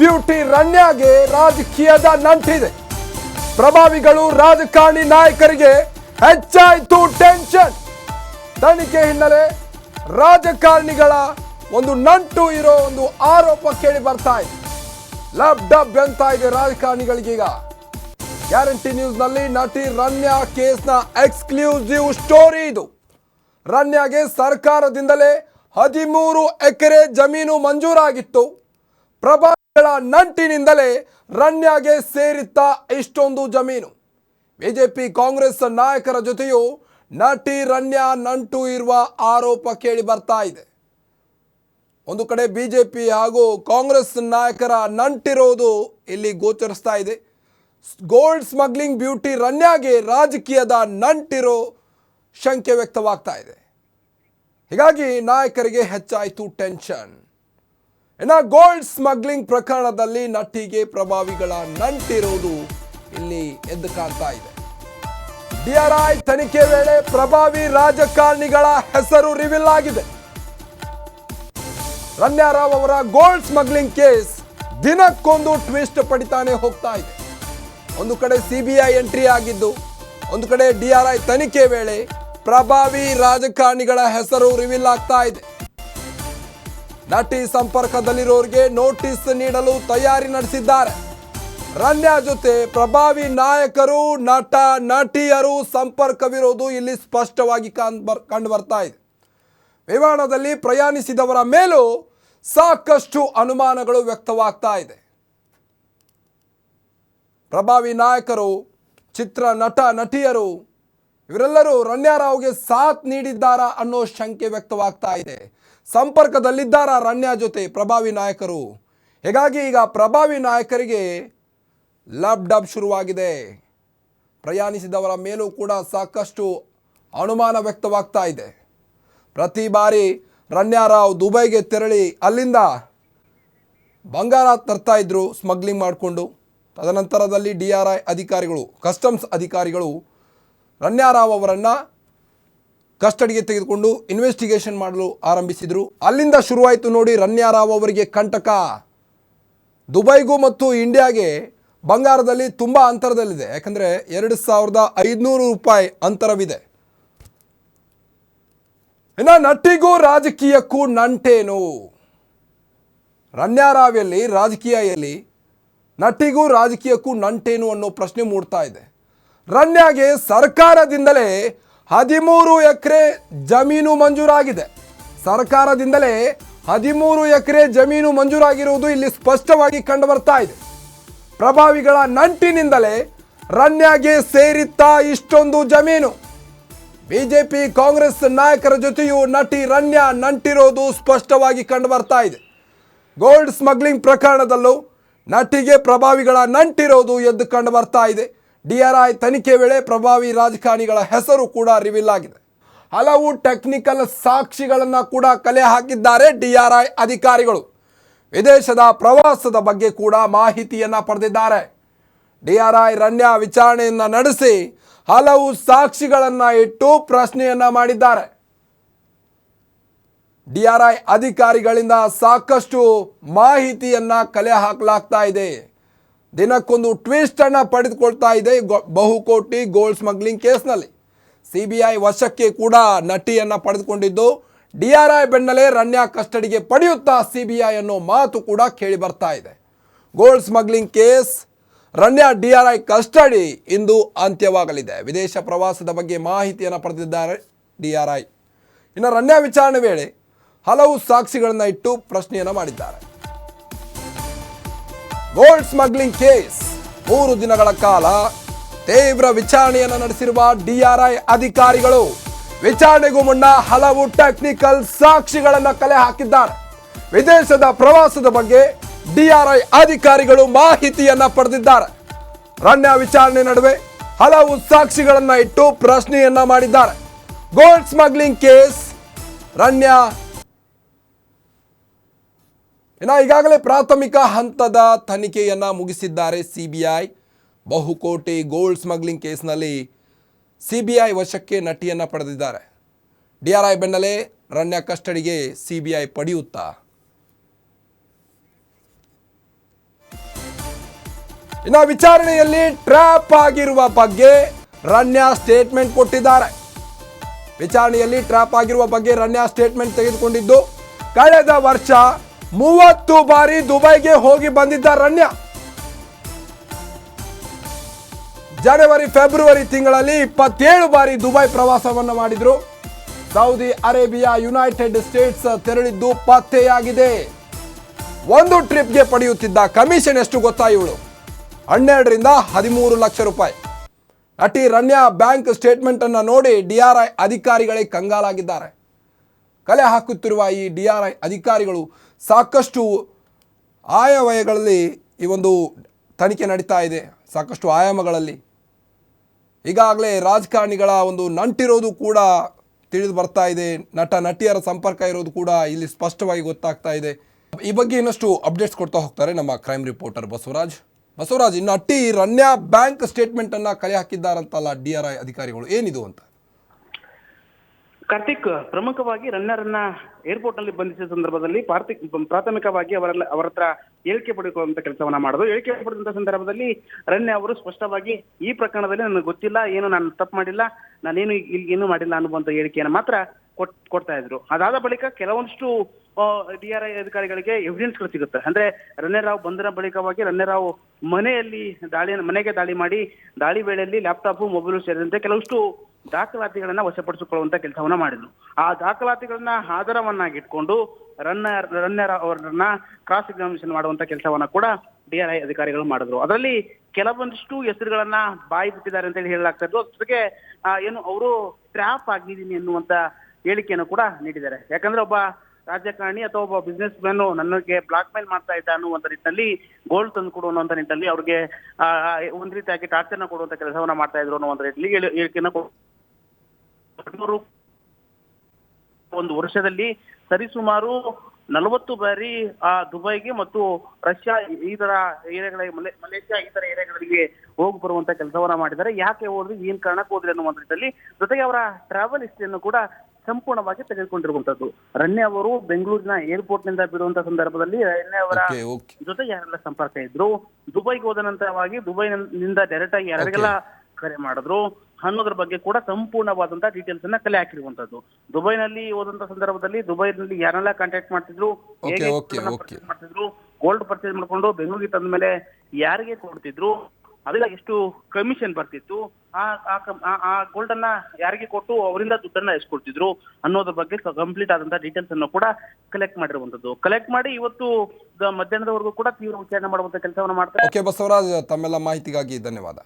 Beauty ರಣ್ಯಾಗೆ ರಾಜಕೀಯದ ನಂಟಿದೆ. ಪ್ರಭಾವಿಗಳು, ರಾಜಕಾರಣಿ ನಾಯಕರಿಗೆ ಹೆಚ್ಚಾಯಿತು ಟೆನ್ಷನ್. ತನಿಖೆ ಹಿನ್ನೆಲೆ ರಾಜಕಾರಣಿಗಳ ಒಂದು ನಂಟು ಇರೋ ಒಂದು ಆರೋಪ ಕೇಳಿ ಬರ್ತಾ ಇದೆ. ಲಬ್ ಡಬ್ ಅಂತ ಇದೆ ರಾಜಕಾರಣಿಗಳಿಗೀಗ ಗ್ಯಾರಂಟಿ ನ್ಯೂಸ್ನಲ್ಲಿ ನಟಿ ರಣ್ಯಾ ಕೇಸ್ನ ಎಕ್ಸ್ಕ್ಲೂಸಿವ್ ಸ್ಟೋರಿ ಇದು. ರನ್ಯಾಗೆ ಸರ್ಕಾರದಿಂದಲೇ ಹದಿಮೂರು ಎಕರೆ ಜಮೀನು ಮಂಜೂರಾಗಿತ್ತು. ಪ್ರಭಾವಿಗಳ ನಂಟಿನಿಂದಲೇ ರಣ್ಯಾಗೆ ಸೇರಿತ್ತ ಇಷ್ಟೊಂದು ಜಮೀನು. ಬಿಜೆಪಿ ಕಾಂಗ್ರೆಸ್ ನಾಯಕರ ಜೊತೆಯೂ ನಟಿ ರಣ್ಯ ನಂಟು ಇರುವ ಆರೋಪ ಕೇಳಿ ಬರ್ತಾ ಇದೆ. ಒಂದು ಕಡೆ ಬಿಜೆಪಿ ಹಾಗೂ ಕಾಂಗ್ರೆಸ್ ನಾಯಕರ ನಂಟಿರೋದು ಇಲ್ಲಿ ಗೋಚರಿಸ್ತಾ ಇದೆ. ಗೋಲ್ಡ್ ಸ್ಮಗ್ಲಿಂಗ್ ಬ್ಯೂಟಿ ರಣ್ಯಾಗೆ ರಾಜಕೀಯದ ನಂಟಿರೋ ಶಂಕೆ ವ್ಯಕ್ತವಾಗ್ತಾ ಇದೆ. ಹೀಗಾಗಿ ನಾಯಕರಿಗೆ ಹೆಚ್ಚಾಯಿತು ಟೆನ್ಷನ್. ಇನ್ನು ಗೋಲ್ಡ್ ಸ್ಮಗ್ಲಿಂಗ್ ಪ್ರಕರಣದಲ್ಲಿ ನಟಿಗೆ ಪ್ರಭಾವಿಗಳ ನಂಟಿರುವುದು ಇಲ್ಲಿ ಎದ್ದು ಕಾಣ್ತಾ ಇದೆ. ಡಿಆರ್ಐ ತನಿಖೆ ವೇಳೆ ಪ್ರಭಾವಿ ರಾಜಕಾರಣಿಗಳ ಹೆಸರು ರಿವೀಲ್ ಆಗಿದೆ. ರಮ್ಯಾರಾವ್ ಅವರ ಗೋಲ್ಡ್ ಸ್ಮಗ್ಲಿಂಗ್ ಕೇಸ್ ದಿನಕ್ಕೊಂದು ಟ್ವಿಸ್ಟ್ ಪಡಿತಾನೆ ಹೋಗ್ತಾ ಇದೆ. ಒಂದು ಕಡೆ ಸಿಬಿಐ ಎಂಟ್ರಿ ಆಗಿದ್ದು, ಒಂದು ಕಡೆ ಡಿಆರ್ಐ ತನಿಖೆ ವೇಳೆ ಪ್ರಭಾವಿ ರಾಜಕಾರಣಿಗಳ ಹೆಸರು ರಿವೀಲ್ ಆಗ್ತಾ ಇದೆ. ನಟಿ ಸಂಪರ್ಕದಲ್ಲಿರೋರಿಗೆ ನೋಟಿಸ್ ನೀಡಲು ತಯಾರಿ ನಡೆಸಿದ್ದಾರೆ. ರಮ್ಯಾ ಜೊತೆ ಪ್ರಭಾವಿ ನಾಯಕರು, ನಟ, ನಟಿಯರು ಸಂಪರ್ಕವಿರೋದು ಇಲ್ಲಿ ಸ್ಪಷ್ಟವಾಗಿ ಕಂಡು ಬರ್ತಾ ಇದೆ. ವಿಮಾನದಲ್ಲಿ ಪ್ರಯಾಣಿಸಿದವರ ಮೇಲೂ ಸಾಕಷ್ಟು ಅನುಮಾನಗಳು ವ್ಯಕ್ತವಾಗ್ತಾ ಇದೆ. ಪ್ರಭಾವಿ ನಾಯಕರು, ಚಿತ್ರ, ನಟ, ನಟಿಯರು, ಇವರೆಲ್ಲರೂ ರಣ್ಯಾರಾವ್ಗೆ ಸಾಥ್ ನೀಡಿದ್ದಾರಾ ಅನ್ನೋ ಶಂಕೆ ವ್ಯಕ್ತವಾಗ್ತಾ ಇದೆ. ಸಂಪರ್ಕದಲ್ಲಿದ್ದಾರಾ ರಣ್ಯಾ ಜೊತೆ ಪ್ರಭಾವಿ ನಾಯಕರು. ಹೀಗಾಗಿ ಈಗ ಪ್ರಭಾವಿ ನಾಯಕರಿಗೆ ಲಬ್ ಡಬ್ ಶುರುವಾಗಿದೆ. ಪ್ರಯಾಣಿಸಿದವರ ಮೇಲೂ ಕೂಡ ಸಾಕಷ್ಟು ಅನುಮಾನ ವ್ಯಕ್ತವಾಗ್ತಾ ಇದೆ. ಪ್ರತಿ ಬಾರಿ ರಣ್ಯಾರಾವ್ ದುಬೈಗೆ ತೆರಳಿ ಅಲ್ಲಿಂದ ಬಂಗಾರ ತರ್ತಾ ಸ್ಮಗ್ಲಿಂಗ್ ಮಾಡಿಕೊಂಡು. ತದನಂತರದಲ್ಲಿ ಡಿ ಆರ್ ಐ ಅಧಿಕಾರಿಗಳು, ಕಸ್ಟಮ್ಸ್ ಅಧಿಕಾರಿಗಳು ರಣ್ಯಾರಾವ್ ಅವರನ್ನು ಕಸ್ಟಡಿಗೆ ತೆಗೆದುಕೊಂಡು ಇನ್ವೆಸ್ಟಿಗೇಷನ್ ಮಾಡಲು ಆರಂಭಿಸಿದರು. ಅಲ್ಲಿಂದ ಶುರುವಾಯಿತು ನೋಡಿ ರಣ್ಯಾರಾವ್ ಅವರಿಗೆ ಕಂಟಕ. ದುಬೈಗೂ ಮತ್ತು ಇಂಡಿಯಾಗೆ ಬಂಗಾರದಲ್ಲಿ ತುಂಬ ಅಂತರದಲ್ಲಿದೆ. ಯಾಕಂದರೆ ಎರಡು ಸಾವಿರದ ಐದುನೂರು ರೂಪಾಯಿ ಅಂತರವಿದೆ. ಇನ್ನು ನಟಿಗೂ ರಾಜಕೀಯಕ್ಕೂ ನಂಟೇನು? ರನ್ಯಾರಾವಿಯಲ್ಲಿ ರಾಜಕೀಯ ಎಲ್ಲಿ, ನಟಿಗೂ ರಾಜಕೀಯಕ್ಕೂ ನಂಟೇನು ಅನ್ನೋ ಪ್ರಶ್ನೆ ಮೂಡ್ತಾ ಇದೆ. ರಣ್ಯಾಗೆ ಸರ್ಕಾರದಿಂದಲೇ ಹದಿಮೂರು ಎಕರೆ ಜಮೀನು ಮಂಜೂರಾಗಿದೆ. ಸರ್ಕಾರದಿಂದಲೇ ಹದಿಮೂರು ಎಕರೆ ಜಮೀನು ಮಂಜೂರಾಗಿರುವುದು ಇಲ್ಲಿ ಸ್ಪಷ್ಟವಾಗಿ ಕಂಡು ಬರ್ತಾ ಇದೆ. ಪ್ರಭಾವಿಗಳ ನಂಟಿನಿಂದಲೇ ರನ್ಯಾಗೆ ಸೇರಿತ್ತಾ ಇಷ್ಟೊಂದು ಜಮೀನು. ಬಿಜೆಪಿ ಕಾಂಗ್ರೆಸ್ ನಾಯಕರ ಜೊತೆಯೂ ನಟಿ ರಣ್ಯ ನಂಟಿರೋದು ಸ್ಪಷ್ಟವಾಗಿ ಕಂಡು ಬರ್ತಾ ಇದೆ. ಗೋಲ್ಡ್ ಸ್ಮಗ್ಲಿಂಗ್ ಪ್ರಕರಣದಲ್ಲೂ ನಟಿಗೆ ಪ್ರಭಾವಿಗಳ ನಂಟಿರೋದು ಎದ್ದು ಕಂಡು ಬರ್ತಾ ಇದೆ. ಡಿಆರ್ಐ ತನಿಖೆ ವೇಳೆ ಪ್ರಭಾವಿ ರಾಜಕಾರಣಿಗಳ ಹೆಸರು ಕೂಡ ರಿವೀಲ್ ಆಗಿದೆ ಹಲವು ಟೆಕ್ನಿಕಲ್ ಸಾಕ್ಷಿಗಳನ್ನು ಕೂಡ ಕಲೆ ಹಾಕಿದ್ದಾರೆ ಡಿಆರ್ಐ ಅಧಿಕಾರಿಗಳು. ವಿದೇಶದ ಪ್ರವಾಸದ ಬಗ್ಗೆ ಕೂಡ ಮಾಹಿತಿಯನ್ನು ಪಡೆದಿದ್ದಾರೆ. ಡಿಆರ್ಐ ರಣ್ಯ ವಿಚಾರಣೆಯನ್ನು ನಡೆಸಿ ಹಲವು ಸಾಕ್ಷಿಗಳನ್ನು ಇಟ್ಟು ಪ್ರಶ್ನೆಯನ್ನ ಮಾಡಿದ್ದಾರೆ. ಡಿಆರ್ಐ ಅಧಿಕಾರಿಗಳಿಂದ ಸಾಕಷ್ಟು ಮಾಹಿತಿಯನ್ನು ಕಲೆ ಹಾಕಲಾಗ್ತಾ ಇದೆ. ದಿನಕ್ಕೊಂದು ಟ್ವಿಸ್ಟ್ ಅನ್ನ ಪಡೆದುಕೊಳ್ತಾ ಇದೆ ಬಹುಕೋಟಿ ಗೋಲ್ಡ್ ಸ್ಮಗ್ಲಿಂಗ್ ಕೇಸ್ನಲ್ಲಿ. ಸಿಬಿಐ ವಶಕ್ಕೆ ಕೂಡ ನಟಿಯನ್ನ ಪಡೆದುಕೊಂಡಿದ್ದು ಡಿಆರ್ಐ ಬೆನ್ನಲ್ಲೇ ರಣ್ಯಾ ಕಸ್ಟಡಿಗೆ ಪಡೆಯುತ್ತಾ ಸಿಬಿಐ ಅನ್ನೋ ಮಾತು ಕೂಡ ಕೇಳಿ ಬರ್ತಾ ಇದೆ. Gold smuggling case Ranya DRI custody ಇಂದು ಅಂತ್ಯವಾಗಲಿದೆ. ವಿದೇಶ ಪ್ರವಾಸದ ಬಗ್ಗೆ ಮಾಹಿತಿಯನ್ನು ಪಡೆದಿದ್ದಾರೆ ಡಿಆರ್ಐ ಇನ್ನು ರಣ್ಯಾ ವಿಚಾರಣೆ ವೇಳೆ ಹಲವು ಸಾಕ್ಷಿಗಳನ್ನು ಇಟ್ಟು ಪ್ರಶ್ನೆಯನ್ನು ಮಾಡಿದ್ದಾರೆ. Gold smuggling case. ಮೂರು ದಿನಗಳ ಕಾಲ ತೀವ್ರ ವಿಚಾರಣೆಯನ್ನು ನಡೆಸಿರುವ ಡಿಆರ್ಐ ಅಧಿಕಾರಿಗಳು ವಿಚಾರಣೆಗೂ ಮುನ್ನ ಹಲವು ಟೆಕ್ನಿಕಲ್ ಸಾಕ್ಷಿಗಳನ್ನು ಕಲೆ ಹಾಕಿದ್ದಾರೆ. ವಿದೇಶದ ಪ್ರವಾಸದ ಬಗ್ಗೆ ಡಿಆರ್ಐ ಅಧಿಕಾರಿಗಳು ಮಾಹಿತಿಯನ್ನ ಪಡೆದಿದ್ದಾರೆ. ರಣ್ಯ ವಿಚಾರಣೆ ನಡುವೆ ಹಲವು ಸಾಕ್ಷಿಗಳನ್ನ ಇಟ್ಟು ಪ್ರಶ್ನೆಯನ್ನ ಮಾಡಿದ್ದಾರೆ. ಗೋಲ್ಡ್ ಸ್ಮಗ್ಲಿಂಗ್ ಕೇಸ್, ರಣ್ಯಾ ಇನ್ನು ಈಗಾಗಲೇ ಪ್ರಾಥಮಿಕ ಹಂತದ ತನಿಖೆಯನ್ನು ಮುಗಿಸಿದ್ದಾರೆ ಸಿಬಿಐ. ಬಹುಕೋಟಿ ಗೋಲ್ಡ್ ಸ್ಮಗ್ಲಿಂಗ್ ಕೇಸ್ನಲ್ಲಿ ಸಿಬಿಐ ವಶಕ್ಕೆ ನಟಿಯನ್ನು ಪಡೆದಿದ್ದಾರೆ. ಡಿ ಆರ್ ಐ ಬೆನ್ನಲ್ಲೇ ರಣ್ಯ ಕಸ್ಟಡಿಗೆ ಸಿಬಿಐ ಪಡೆಯುತ್ತಾ. ಇನ್ನು ವಿಚಾರಣೆಯಲ್ಲಿ ಟ್ರ್ಯಾಪ್ ಆಗಿರುವ ಬಗ್ಗೆ ರಣ್ಯ ಸ್ಟೇಟ್ಮೆಂಟ್ ಕೊಟ್ಟಿದ್ದಾರೆ. ವಿಚಾರಣೆಯಲ್ಲಿ ಟ್ರ್ಯಾಪ್ ಆಗಿರುವ ಬಗ್ಗೆ ರಣ್ಯಾ ಸ್ಟೇಟ್ಮೆಂಟ್ ತೆಗೆದುಕೊಂಡಿದ್ದು, ಕಳೆದ ವರ್ಷ ಮೂವತ್ತು ಬಾರಿ ದುಬೈಗೆ ಹೋಗಿ ಬಂದಿದ್ದ ರಣ್ಯ ಜನವರಿ, ಫೆಬ್ರವರಿ ತಿಂಗಳಲ್ಲಿ ಇಪ್ಪತ್ತೇಳು ಬಾರಿ ದುಬೈ ಪ್ರವಾಸವನ್ನು ಮಾಡಿದ್ರು. ಸೌದಿ ಅರೇಬಿಯಾ, ಯುನೈಟೆಡ್ ಸ್ಟೇಟ್ಸ್ ತೆರಳಿದ್ದು ಪತ್ತೆಯಾಗಿದೆ. ಒಂದು ಟ್ರಿಪ್ಗೆ ಪಡೆಯುತ್ತಿದ್ದ ಕಮಿಷನ್ ಎಷ್ಟು ಗೊತ್ತಾ ಇವಳು? ಹನ್ನೆರಡರಿಂದ ಹದಿಮೂರು ಲಕ್ಷ ರೂಪಾಯಿ. ನಟಿ ರಣ್ಯಾ ಬ್ಯಾಂಕ್ ಸ್ಟೇಟ್ಮೆಂಟ್ ಅನ್ನು ನೋಡಿ ಐ ಅಧಿಕಾರಿಗಳೇ ಕಂಗಾಲಾಗಿದ್ದಾರೆ. ಕಲೆ ಹಾಕುತ್ತಿರುವ ಈ ಡಿ ಆರ್ ಐ ಅಧಿಕಾರಿಗಳು ಸಾಕಷ್ಟು ಆಯವ್ಯಯಗಳಲ್ಲಿ ಈ ಒಂದು ತನಿಖೆ ನಡೀತಾ ಇದೆ, ಸಾಕಷ್ಟು ಆಯಾಮಗಳಲ್ಲಿ. ಈಗಾಗಲೇ ರಾಜಕಾರಣಿಗಳ ಒಂದು ನಂಟಿರೋದು ಕೂಡ ತಿಳಿದು ಬರ್ತಾ ಇದೆ, ನಟ, ನಟಿಯರ ಸಂಪರ್ಕ ಇರೋದು ಕೂಡ ಇಲ್ಲಿ ಸ್ಪಷ್ಟವಾಗಿ ಗೊತ್ತಾಗ್ತಾ ಇದೆ. ಈ ಬಗ್ಗೆ ಇನ್ನಷ್ಟು ಅಪ್ಡೇಟ್ಸ್ ಕೊಡ್ತಾ ಹೋಗ್ತಾರೆ ನಮ್ಮ ಕ್ರೈಮ್ ರಿಪೋರ್ಟರ್ ಬಸವರಾಜ್. ಬಸವರಾಜ್ ಇನ್ನು ನಟಿ ರನ್ಯಾ ಬ್ಯಾಂಕ್ ಸ್ಟೇಟ್ಮೆಂಟನ್ನು ಕಲೆ ಹಾಕಿದ್ದಾರಂತಲ್ಲ ಡಿ ಆರ್ ಐ ಅಧಿಕಾರಿಗಳು, ಏನಿದು ಅಂತ? ಕಾರ್ತಿಕ್, ಪ್ರಮುಖವಾಗಿ ರನ್ನರನ್ನ ಏರ್ಪೋರ್ಟ್ನಲ್ಲಿ ಬಂಧಿಸಿದ ಸಂದರ್ಭದಲ್ಲಿ ಪಾರ್ಥಿಕ್, ಪ್ರಾಥಮಿಕವಾಗಿ ಅವರೆಲ್ಲ ಅವರ ಹತ್ರ ಹೇಳಿಕೆ ಪಡೆದುಕೊಳ್ಳುವಂತ ಕೆಲಸವನ್ನ ಮಾಡೋದು. ಹೇಳಿಕೆ ಪಡೆದಂತ ಸಂದರ್ಭದಲ್ಲಿ ರನ್ಯ ಅವರು ಸ್ಪಷ್ಟವಾಗಿ ಈ ಪ್ರಕರಣದಲ್ಲಿ ನನಗೆ ಗೊತ್ತಿಲ್ಲ, ಏನು ನಾನು ತಪ್ಪು ಮಾಡಿಲ್ಲ, ನಾನೇನು ಇಲ್ಲಿ ಏನು ಮಾಡಿಲ್ಲ ಅನ್ನುವಂತ ಹೇಳಿಕೆಯನ್ನು ಮಾತ್ರ ಕೊಡ್ತಾ ಇದ್ರು. ಅದಾದ ಬಳಿಕ ಕೆಲವೊಂದಿಷ್ಟು ಡಿ ಆರ್ ಐ ಅಧಿಕಾರಿಗಳಿಗೆ ಎವಿಡೆನ್ಸ್ಗಳು ಸಿಗುತ್ತೆ. ಅಂದ್ರೆ ರಣ್ಯರಾವ್ ಬಂಧನ ಬಳಿಕವಾಗಿ ರಣ್ಯರಾವ್ ಮನೆಯಲ್ಲಿ ದಾಳಿ, ಮನೆಗೆ ದಾಳಿ ಮಾಡಿ, ದಾಳಿ ವೇಳೆಯಲ್ಲಿ ಲ್ಯಾಪ್ಟಾಪ್, ಮೊಬೈಲ್ ಸೇರಿದಂತೆ ಕೆಲವಷ್ಟು ದಾಖಲಾತಿಗಳನ್ನ ವಶಪಡಿಸಿಕೊಳ್ಳುವಂತ ಕೆಲಸವನ್ನ ಮಾಡಿದ್ರು. ಆ ದಾಖಲಾತಿಗಳನ್ನ ಆಧಾರವನ್ನಾಗಿಟ್ಕೊಂಡು ರನ್ನ ರನ್ನರ್ ಅವರನ್ನ ಕ್ರಾಸ್ ಎಕ್ಸಾಮಿನೇಷನ್ ಮಾಡುವಂತ ಕೆಲಸವನ್ನ ಕೂಡ ಡಿಆರ್ಐ ಅಧಿಕಾರಿಗಳು ಮಾಡಿದ್ರು. ಅದರಲ್ಲಿ ಕೆಲವೊಂದಿಷ್ಟು ಹೆಸರುಗಳನ್ನ ಬಾಯಿ ಬಿಟ್ಟಿದ್ದಾರೆ ಅಂತ ಹೇಳಿ ಹೇಳಲಾಗ್ತಾ ಇದ್ದು ಜೊತೆಗೆ ಏನು, ಅವರು ಟ್ರ್ಯಾಪ್ ಆಗಿದ್ದೀನಿ ಎನ್ನುವಂತ ಹೇಳಿಕೆಯನ್ನು ಕೂಡ ನೀಡಿದ್ದಾರೆ. ಯಾಕಂದ್ರೆ ಒಬ್ಬ ರಾಜಕಾರಣಿ ಅಥವಾ ಒಬ್ಬ ಬಿಸ್ನೆಸ್ ಮ್ಯಾನ್ ನನಗೆ ಬ್ಲಾಕ್ ಮೇಲ್ ಮಾಡ್ತಾ ಇದ್ದ ಅನ್ನುವಂತ ನಿಟ್ಟಿನಲ್ಲಿ ಗೋಲ್ಡ್ ತಂದು ಕೊಡು ಅನ್ನುವಂತ ನಿಟ್ಟಿನಲ್ಲಿ ಅವ್ರಿಗೆ ಒಂದ್ ರೀತಿಯಾಗಿ ಟಾರ್ಚರ್ನ ಕೊಡುವಂತ ಕೆಲಸವನ್ನ ಮಾಡ್ತಾ ಇದ್ರು ಅನ್ನುವಂತ ಹೇಳಿ- ಹೇಳಿಕೆಯನ್ನ ಒಂದು ವರ್ಷದಲ್ಲಿ ಸರಿಸುಮಾರು ನಲವತ್ತು ಬಾರಿ, ಆ, ದುಬೈಗೆ ಮತ್ತು ರಷ್ಯಾ ಈ ತರ ಏರಿಯಾಗಳಿಗೆ ಮಲೇ, ಮಲೇಷ್ಯಾ ಈ ತರ ಏರಿಯಾಗಳಿಗೆ ಹೋಗಿ ಬರುವಂತ ಕೆಲಸವನ್ನ ಮಾಡಿದ್ದಾರೆ. ಯಾಕೆ ಹೋದ್ರಿ, ಏನ್ ಕಾರಣಕ್ಕೆ ಹೋದ್ರಿ ರೀತಿಯಲ್ಲಿ ಜೊತೆಗೆ ಅವರ ಟ್ರಾವೆಲ್ ಹಿಸ್ಟ್ರಿಯನ್ನು ಕೂಡ ಸಂಪೂರ್ಣವಾಗಿ ತೆಗೆದುಕೊಂಡಿರುವಂತದ್ದು. ರಣ್ಯ ಅವರು ಬೆಂಗಳೂರಿನ ಏರ್ಪೋರ್ಟ್ನಿಂದ ಬಿಡುವಂತ ಸಂದರ್ಭದಲ್ಲಿ ರಣ್ಯ ಅವರ ಜೊತೆ ಯಾರೆಲ್ಲ ಸಂಪರ್ಕ ಇದ್ರು. ದುಬೈಗೆ ಹೋದ ನಂತರವಾಗಿ ದುಬೈನಿಂದ ಡೈರೆಕ್ಟ್ ಆಗಿ ಯಾರಿಗೆಲ್ಲ ಕರೆ ಮಾಡಿದ್ರು ಅನ್ನೋದ್ರ ಬಗ್ಗೆ ಕೂಡ ಸಂಪೂರ್ಣವಾದಂತಹ ಡೀಟೇಲ್ಸ್ ಅನ್ನ ಕಲೆ ಹಾಕಿರುವಂತದ್ದು. ದುಬೈನಲ್ಲಿ ಹೋದಂತ ಸಂದರ್ಭದಲ್ಲಿ ದುಬೈನಲ್ಲಿ ಯಾರೆಲ್ಲ ಕಾಂಟ್ಯಾಕ್ಟ್ ಮಾಡ್ತಿದ್ರು ಹೇಗೆ ಮಾಡ್ತಿದ್ರು ಗೋಲ್ಡ್ ಪರ್ಚೇಸ್ ಮಾಡ್ಕೊಂಡು ಬೆಂಗಳೂರಿಗೆ ತಂದ ಮೇಲೆ ಯಾರಿಗೆ ಕೊಡ್ತಿದ್ರು ಅದೆಲ್ಲ ಎಷ್ಟು ಕಮಿಷನ್ ಬರ್ತಿತ್ತು ಆ ಆ ಗೋಲ್ಡ್ ಅನ್ನ ಯಾರಿಗೆ ಕೊಟ್ಟು ಅವರಿಂದ ದುಡ್ಡನ್ನ ಎಷ್ಟು ಕೊಡ್ತಿದ್ರು ಅನ್ನೋದ್ರ ಬಗ್ಗೆ ಕಂಪ್ಲೀಟ್ ಆದಂತಹ ಡೀಟೇಲ್ಸ್ ಅನ್ನು ಕೂಡ ಕಲೆಕ್ಟ್ ಮಾಡಿರುವಂತದ್ದು ಕಲೆಕ್ಟ್ ಮಾಡಿ ಇವತ್ತು ಮಧ್ಯಾಹ್ನದವರೆಗೂ ಕೂಡ ತೀವ್ರ ವಿಚಾರಣೆ ಮಾಡುವಂತ ಕೆಲಸವನ್ನು ಮಾಡ್ತಾರೆ. ಓಕೆ ಬಸವರಾಜ್, ತಮ್ಮೆಲ್ಲ ಮಾಹಿತಿಗಾಗಿ ಧನ್ಯವಾದ.